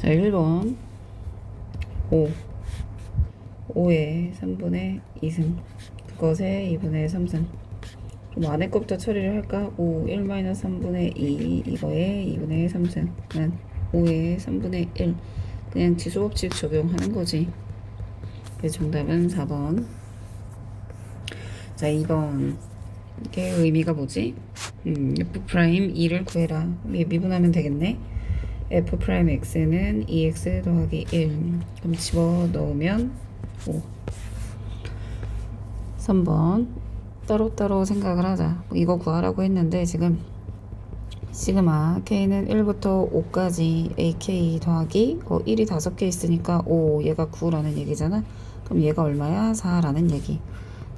자, 1번. 5 5의 3분의 2승. 그것의 2분의 3승. 그럼 안에 것부터 처리를 할까? 5 1 3분의 2 이거의 2분의 3승은 5의 3분의 1 그냥 지수법칙 적용하는 거지. 그래서 정답은 4번. 자 2번. 이게 의미가 뭐지? 음, f 프라임 2를 구해라. 미분하면 되겠네 f 프라임 x는 2x 더하기 1 그럼 집어 넣으면 5 3번. 따로따로 생각을 하자. 이거 구하라고 했는데 지금 시그마 k는 1부터 5까지 ak 더하기 어, 1이 5개 있으니까 5 얘가 9라는 얘기잖아. 그럼 얘가 얼마야? 4라는 얘기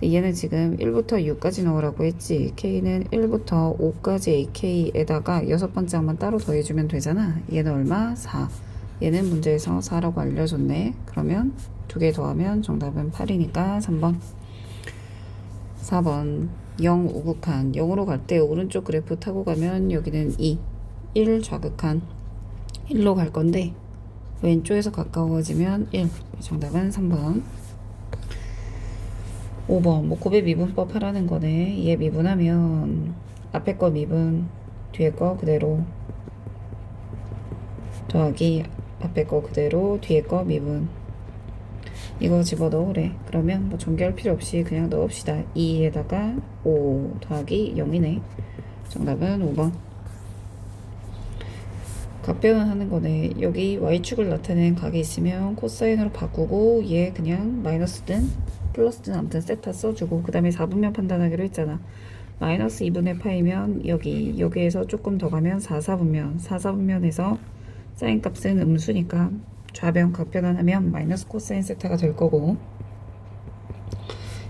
얘는 지금 1부터 6까지 넣으라고 했지. K는 1부터 5까지 ak에다가 여섯 번째 한번 따로 더해주면 되잖아. 얘는 얼마? 4 얘는 문제에서 4라고 알려줬네. 그러면 두 개 더하면 정답은 8이니까 3번. 4번. 0 우극한. 0으로 갈 때 오른쪽 그래프 타고 가면 여기는 2 1 좌극한. 1로 갈 건데 왼쪽에서 가까워지면 1 정답은 3번 5번 뭐 곱의 미분법 하라는 거네. 얘 미분하면 앞에 거 미분 뒤에 거 그대로 더하기 앞에 거 그대로 뒤에 거 미분. 이거 집어 넣으래. 그러면 뭐 전개할 필요 없이 그냥 넣읍시다. 2에다가 5 더하기 0이네. 정답은 5번. 각변을 하는 거네. 여기 y축을 나타낸 각이 있으면 코사인으로 바꾸고 얘 그냥 마이너스든 플러스든 아무튼 세타 써주고 그 다음에 4분면 판단하기로 했잖아. 마이너스 2분의 파이면 여기 여기에서 조금 더 가면 4, 4분면. 4, 4분면에서 사인 값은 음수니까 좌변 각변환하면 마이너스 코사인 세타가 될 거고.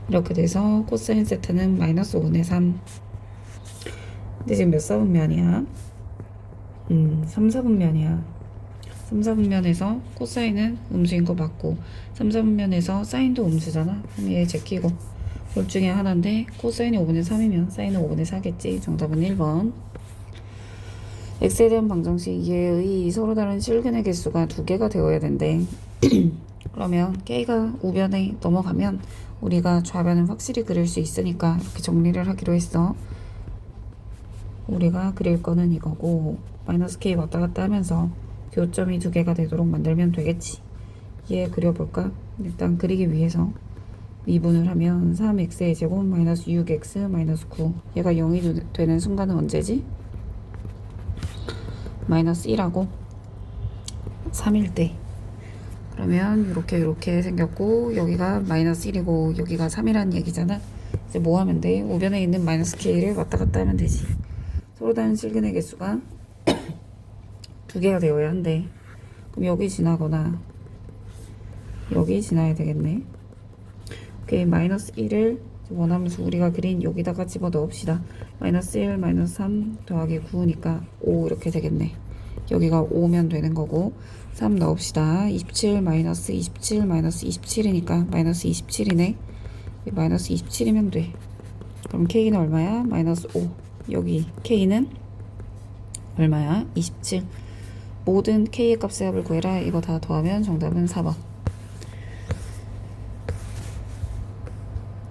이렇게 돼서 코사인 세타는 마이너스 5분의 3 근데 지금 몇 사분면이야? 음 3, 4분면이야 3, 4분면에서 코사인은 음수인 거 맞고 3, 4분면에서 사인도 음수잖아. 그럼 얘 제끼고. 둘 중에 하나인데 코사인이 5분의 3이면 사인은 5분의 4겠지. 정답은 1번. x에 대한 방정식. 얘의 서로 다른 실근의 개수가 두 개가 되어야 된대. 그러면 k가 우변에 넘어가면 우리가 좌변을 확실히 그릴 수 있으니까 이렇게 정리를 하기로 했어. 우리가 그릴 거는 이거고 마이너스 k 왔다 갔다 하면서 교점이 두 개가 되도록 만들면 되겠지. 얘 그려볼까? 일단 그리기 위해서 미분을 하면 3x의 제곱 마이너스 6x 마이너스 9 얘가 0이 되는 순간은 언제지? 마이너스 1하고 3일 때 그러면 이렇게 이렇게 생겼고 여기가 마이너스 1이고 여기가 3이라는 얘기잖아 이제 뭐 하면 돼? 우변에 있는 마이너스 k를 왔다 갔다 하면 되지 서로 다른 실근의 개수가 두 개가 되어야 한대 그럼 여기 지나거나 여기 지나야 되겠네 오케이 마이너스 1을 원하면서 우리가 그린 여기다가 집어 넣읍시다. 마이너스 1, 마이너스 3 더하기 9니까 5 이렇게 되겠네. 여기가 5면 되는 거고 3 넣읍시다. 27 마이너스 27 마이너스 27이니까 마이너스 27이네. 마이너스 27이면 돼. 그럼 K는 얼마야? 마이너스 5. 여기 K는 얼마야? 27. 모든 K의 값의 합을 구해라. 이거 다 더하면 정답은 4번.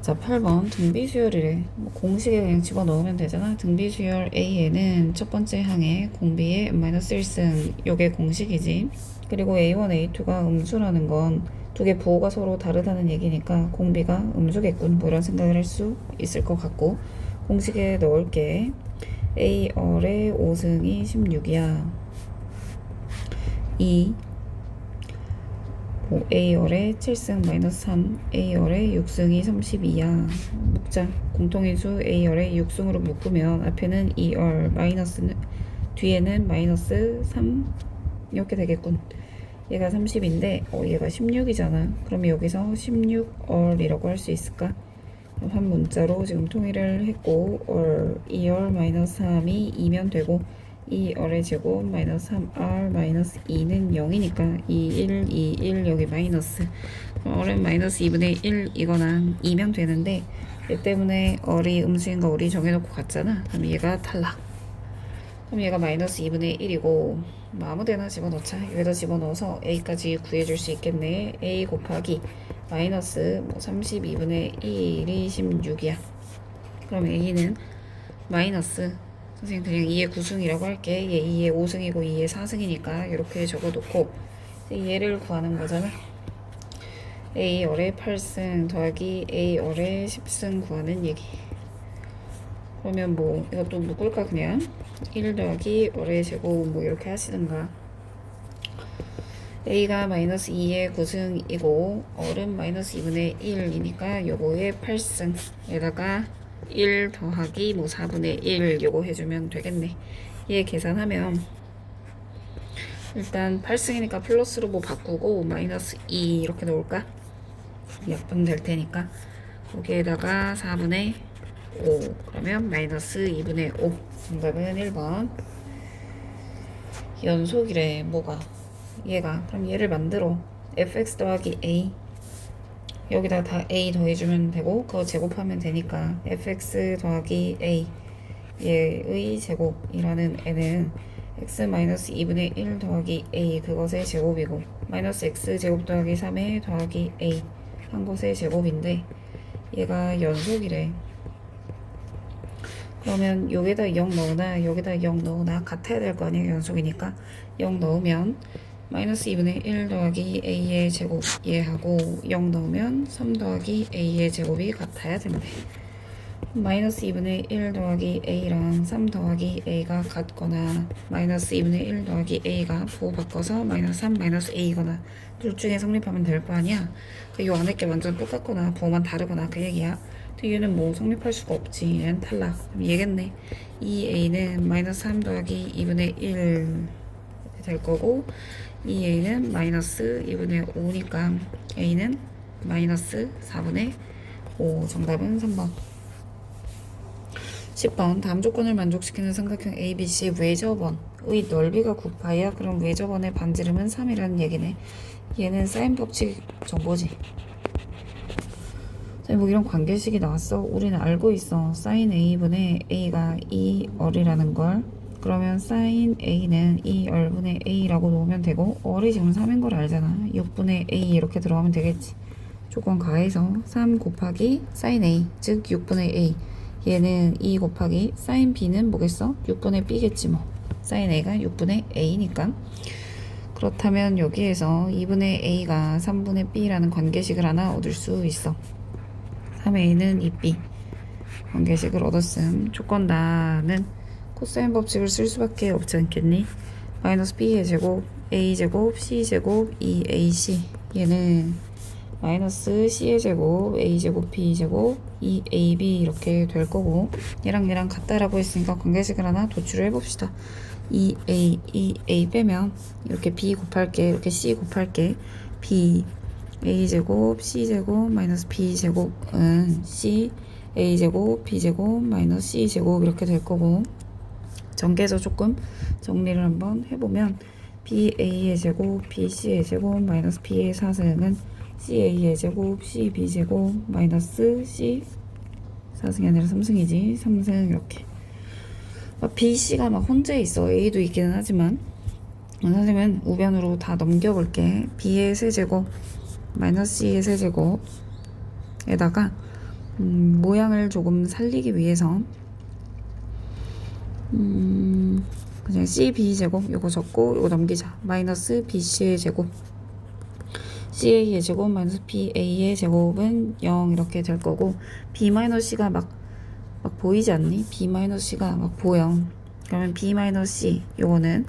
자, 8번 등비 수열이래. 뭐 공식에 그냥 집어넣으면 되잖아. 등비 수열 A에는 첫 번째 항에 공비의 n-1승 요게 공식이지. 그리고 A1, A2가 음수라는 건 두 개 부호가 서로 다르다는 얘기니까 공비가 음수겠군. 뭐 이런 생각을 할 수 있을 것 같고 공식에 넣을게. A열의 5승이 16이야. 2 뭐 A열의 7승 마이너스 3, A열의 6승이 32야. 묶자. 공통인수 A열의 6승으로 묶으면 앞에는 2열 마이너스는 뒤에는 마이너스 3 이렇게 되겠군. 얘가 30인데 어 얘가 16이잖아. 그럼 여기서 16얼이라고 할 수 있을까? 한 문자로 지금 통일을 했고 얼 2열 마이너스 3이 2면 되고 2얼의 제곱 마이너스 3r 마이너스 2는 0이니까 2, 1, 2, 1 여기 마이너스. 얼은 마이너스 2분의 1 이거나 2면 되는데 얘 때문에 얼이 음수인 거 우리 정해놓고 갔잖아. 그럼 얘가 탈락. 그럼 얘가 마이너스 2분의 1이고 뭐 아무데나 집어넣자. 여기다 집어넣어서 a까지 구해줄 수 있겠네. A 곱하기 마이너스 뭐 32분의 1이 16이야. 그럼 a는 마이너스 선생님 그냥 2의 9승이라고 할게. 얘 2의 5승이고 2의 4승이니까 이렇게 적어놓고 얘를 구하는 거잖아. A 열의 8승 더하기 a 열의 10승 구하는 얘기. 그러면 뭐 이것도 묶을까 그냥? 1 더하기 월의 제곱 뭐 이렇게 하시든가. A가 마이너스 2의 9승이고 얼은 마이너스 2분의 1이니까 요거의 8승에다가 1 더하기 뭐 4분의 1 요거 해주면 되겠네. 얘 계산하면. 일단 8승이니까 플러스로 뭐 바꾸고 마이너스 2 이렇게 넣을까? 약분 될 테니까. 거기에다가 4분의 5 그러면 마이너스 2분의 5 정답은 1번. 연속이래 뭐가? 얘가. 그럼 얘를 만들어. fx 더하기 a 여기다 다 a 더해주면 되고 그거 제곱하면 되니까 fx 더하기 a. 얘의 제곱이라는 애는 x 마이너스 2분의 1 더하기 a 그것의 제곱이고 마이너스 x 제곱 더하기 3의 더하기 a 한 것의 제곱인데 얘가 연속이래. 그러면 여기다 0 넣으나 여기다 0 넣으나 같아야 될 거 아니야 연속이니까. 0 넣으면 마이너스 2분의 1 더하기 a의 제곱 얘하고 0 넣으면 3 더하기 a의 제곱이 같아야 된대 마이너스 2분의 1 더하기 a랑 3 더하기 a가 같거나 마이너스 2분의 1 더하기 a가 부호 바꿔서 마이너스 3 마이너스 a거나 둘 중에 성립하면 될 거 아니야? 요 안에 게 완전 똑같거나 부호만 다르거나 그 얘기야. 얘는 뭐 성립할 수가 없지. 얘는 탈락 그럼 얘겠네. 이 a는 마이너스 3 더하기 2분의 1 이렇게 될 거고 이 a는 마이너스 2분의 5니까 a는 마이너스 4분의 5 정답은 3번. 10번. 다음 조건을 만족시키는 삼각형 ABC 외접원의 넓이가 9파이야? 그럼 외접원의 반지름은 3이라는 얘기네. 얘는 사인 법칙 정보지. 자, 뭐 이런 관계식이 나왔어. 우리는 알고 있어. 사인 A분의 A가 2얼이라는 걸 그러면 사인 A는 2얼분의 A라고 놓으면 되고 얼이 지금 3인 걸 알잖아. 6분의 A 이렇게 들어가면 되겠지. 조건 가해서 3 곱하기 사인 A 즉 6분의 A. 얘는 2 곱하기 사인 B는 뭐겠어? 6분의 B겠지 뭐. 사인 A가 6분의 A니까. 그렇다면 여기에서 2분의 A가 3분의 B라는 관계식을 하나 얻을 수 있어. 3A는 2B 관계식을 얻었음. 조건 다는 코사인 법칙을 쓸 수밖에 없지 않겠니? 마이너스 B의 제곱 A제곱 C제곱 2AC 얘는 마이너스 C의 제곱 A제곱 B제곱 2AB 이렇게 될 거고 얘랑 얘랑 같다라고 했으니까 관계식을 하나 도출을 해봅시다. 2A 2A 빼면 이렇게 B 곱할게 이렇게 C 곱할게. B a제곱 c제곱 마이너스 b제곱은 c a제곱 b제곱 마이너스 c제곱 이렇게 될 거고 전개해서 조금 정리를 한번 해보면 ba의 제곱 bc의 제곱 마이너스 b의 사승은 ca의 제곱 cb제곱 마이너스 c 사승이 아니라 삼승이지. 삼승 이렇게. bc가 막 혼자 있어. A도 있기는 하지만. 선생님은 우변으로 다 넘겨볼게. B의 세제곱 마이너스 C의 세제곱에다가 음, 모양을 조금 살리기 위해서 음, 그냥 C, B 제곱 요거 적고 요거 넘기자 마이너스 BC의 제곱 CA의 제곱 마이너스 BA의 제곱은 0 이렇게 될 거고 B 마이너스 C가 막, 막 보이지 않니? B 마이너스 C가 막 보여 그러면 B 마이너스 C 요거는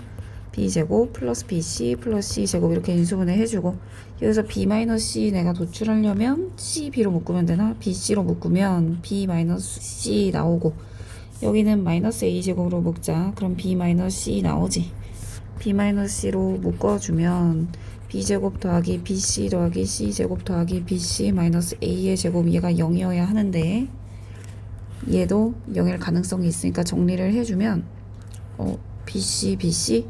b제곱 플러스 bc 플러스 c제곱 이렇게 인수분해 해주고 여기서 b 마이너스 c 내가 도출하려면 c b로 묶으면 되나? bc로 묶으면 b 마이너스 c 나오고 여기는 마이너스 a제곱으로 묶자 그럼 b 마이너스 c 나오지 b 마이너스 c로 묶어주면 b제곱 더하기 bc 더하기 c제곱 더하기 bc 마이너스 a의 제곱 얘가 0이어야 하는데 얘도 0일 가능성이 있으니까 정리를 해주면 어, bc bc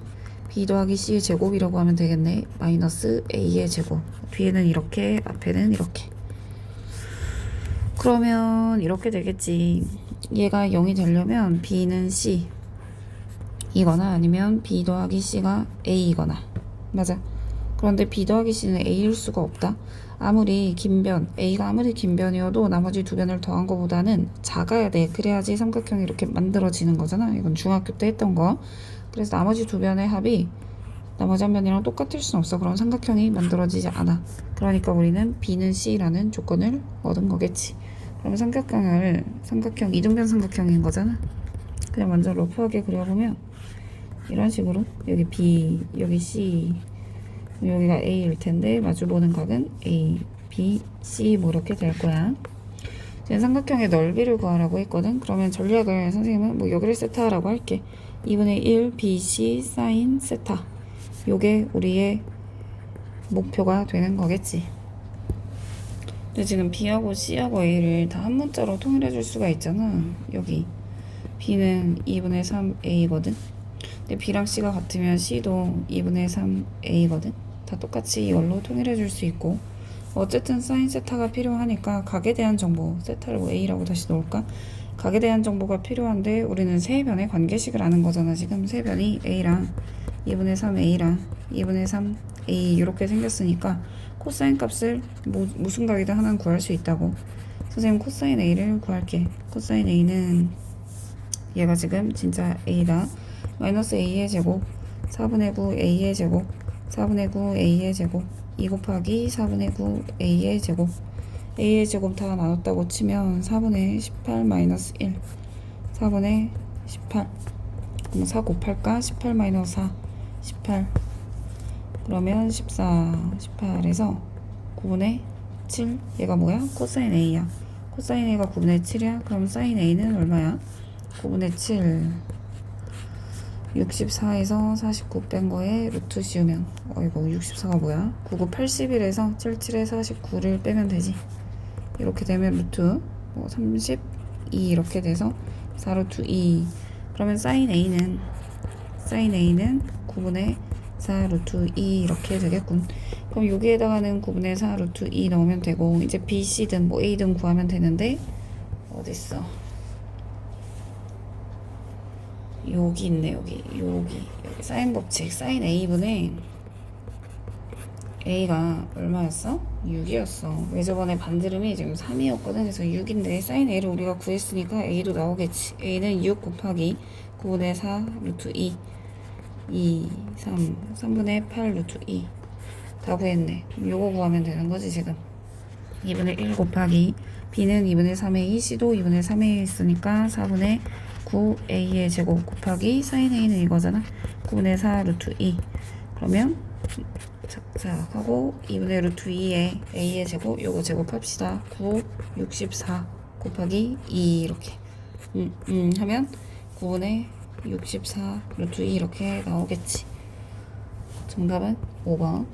b 더하기 c의 제곱이라고 하면 되겠네. 마이너스 a의 제곱. 뒤에는 이렇게, 앞에는 이렇게. 그러면 이렇게 되겠지. 얘가 0이 되려면 b는 c, 이거나 아니면 B 더하기 C가 A이거나. 맞아. 그런데 B 더하기 C는 A일 수가 없다. 아무리 긴변 A가 아무리 긴 변이어도 나머지 두 변을 더한 거보다는 작아야 돼. 그래야지 삼각형이 이렇게 만들어지는 거잖아. 이건 중학교 때 했던 거. 그래서 나머지 두 변의 합이 나머지 한 변이랑 똑같을 수는 없어. 그럼 삼각형이 만들어지지 않아. 그러니까 우리는 B는 C라는 조건을 얻은 거겠지 그럼 삼각형을 삼각형 이등변 삼각형인 거잖아 그냥 먼저 러프하게 그려보면 이런 식으로 여기 B 여기 C 여기가 A일 텐데 마주보는 각은 A, B, C 뭐 이렇게 될 거야. 지금 삼각형의 넓이를 구하라고 했거든. 그러면 전략을 선생님은 뭐 여기를 세타라고 할게. 2분의 1 BC 사인 세타. 요게 우리의 목표가 되는 거겠지. 근데 지금 B하고 C하고 A를 다 한 문자로 통일해 줄 수가 있잖아. 여기 B는 2분의 3A거든. 근데 B랑 C가 같으면 C도 2분의 3A거든. 다 똑같이 이걸로 통일해 줄 수 있고 어쨌든 사인 세타가 필요하니까 각에 대한 정보 세타를 뭐 A라고 다시 놓을까? 각에 대한 정보가 필요한데 우리는 세 변의 관계식을 아는 거잖아 지금 세 변이 A랑 2분의 3A랑 2분의 3A 이렇게 생겼으니까 코사인 값을 뭐, 무슨 각이든 하나는 구할 수 있다고. 선생님 코사인 A를 구할게. 코사인 A는 얘가 지금 진짜 A다. 마이너스 A의 제곱 4분의 9 A의 제곱 4분의 9 A의 제곱 2 곱하기 4분의 9 A의 제곱. A의 제곱 다 나눴다고 치면 4분의 18 마이너스 1 4분의 18 그럼 4 곱할까? 18 마이너스 4 18 그러면 14 18에서 9분의 7 얘가 뭐야? 코사인 A야 코사인 A가 9분의 7이야? 그럼 사인 A는 얼마야? 9분의 7 64에서 49 뺀 거에 루트 씌우면 어이구 64가 뭐야? 99 81에서 77에 49를 빼면 되지 이렇게 되면 루트 뭐 32 이렇게 돼서 4루트 2 그러면 사인 A는 사인 A는 9분의 4 루트 2 이렇게 되겠군. 그럼 여기에다가는 9분의 4 루트 2 넣으면 되고 이제 B, C든 뭐 A든 구하면 되는데 어딨어? 여기 있네 여기. 여기. 여기 사인 법칙. 사인 A분의 A가 얼마였어? 6이었어. 왜 저번에 반지름이 지금 3이었거든. 그래서 6인데 사인 A를 우리가 구했으니까 A도 나오겠지. A는 6 곱하기 9분의 4 루트 2 2 3 3분의 8 루트 2 다 구했네. 그럼 요거 구하면 되는 거지 지금? 2분의 1 곱하기 B는 2분의 3의 2 C도 2분의 3에 있으니까 4분의 9A의 제곱 곱하기 사인 A는 이거잖아. 9분의 4 루트 2 그러면 자 하고 2분의 루트 2에 A의 제곱 요거 제곱합시다. 9 64 곱하기 2 이렇게. 음, 음 하면 9분의 64 루트 2 이렇게 나오겠지. 정답은 5번